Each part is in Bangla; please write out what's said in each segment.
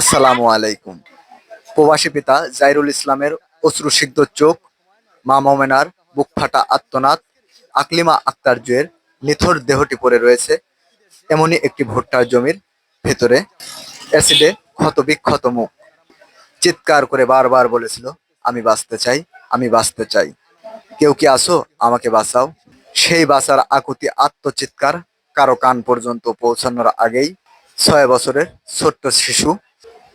আসসালামু আলাইকুম। প্রবাসী পিতা জাইরুল ইসলামের অশ্রুসিদ্ধ চোখ, মা মোমেনার বুক ফাটা আত্মনাদ, আকলিমা আক্তার জুয়ের নিথর দেহটি পড়ে রয়েছে, এমনই একটি ভুট্টার জমির ভেতরে। অ্যাসিডে ক্ষত বিক্ষত মুখ। চিৎকার করে বারবার বলেছিল, আমি বাঁচতে চাই, আমি বাঁচতে চাই। কেউ কি আসো? আমাকে বাঁচাও। সেই বাঁচার আকুতি আত্মচিৎকার কারও কান পর্যন্ত পৌঁছানোর আগেই ছয় বছরের ছোট্ট শিশু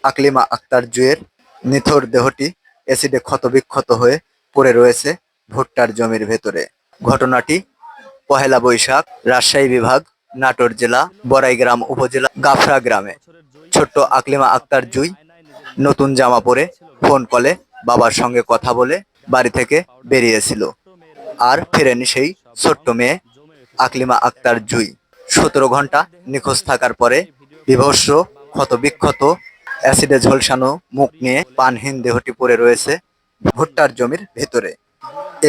আকলিমা আক্তার জুয়ের নিথর দেহটি অ্যাসিডে ক্ষতবিক্ষত হয়ে পড়ে রয়েছে ভুট্টার জমির ভেতরে। ঘটনাটি পহেলা বৈশাখ, রাজশাহী বিভাগ, নাটোর জেলা, বড়াইগ্রাম উপজেলা, গাফরা গ্রামে। ছোট্ট আকলিমা আক্তার জুই নতুন জামা পরে ফোন কলে বাবার সঙ্গে কথা বলে বাড়ি থেকে বেরিয়েছিল। আর ফেরেনি সেই ছোট্ট মেয়ে আকলিমা আক্তার জুই। সতেরো ঘণ্টা নিখোঁজ থাকার পরে বিভৎস ক্ষত বিক্ষত অ্যাসিডে ঝলসানো মুখ নিয়ে পানহীন দেহটি পড়ে রয়েছে ভুট্টার জমির ভেতরে।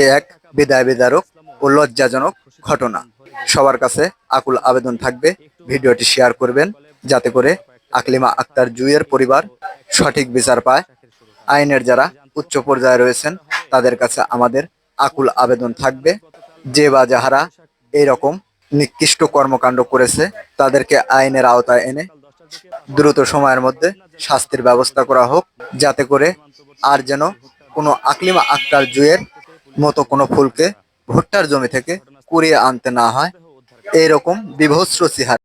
এ এক বিদায় বিদারক ও লজ্জাজনক ঘটনা। সবার কাছে আকুল আবেদন থাকবে, ভিডিওটি শেয়ার করবেন যাতে করে আকলিমা আক্তার জুইয়ের পরিবার সঠিক বিচার পায়। আইনের যারা উচ্চ পর্যায়ে রয়েছেন, তাদের কাছে আমাদের আকুল আবেদন থাকবে। যে বা যাহারা এইরকম নিকৃষ্ট কর্মকাণ্ড করেছে, তাদেরকে আইনের আওতায় এনে দ্রুত সময়ের মধ্যে শাস্তির ব্যবস্থা করা হোক, যাতে করে আর যেন কোনো আকলিমা আক্তার জুয়ের মতো কোনো ফুলকে ভুট্টার জমি থেকে কুড়িয়ে আনতে না হয়। এইরকম বিভৎস সিহার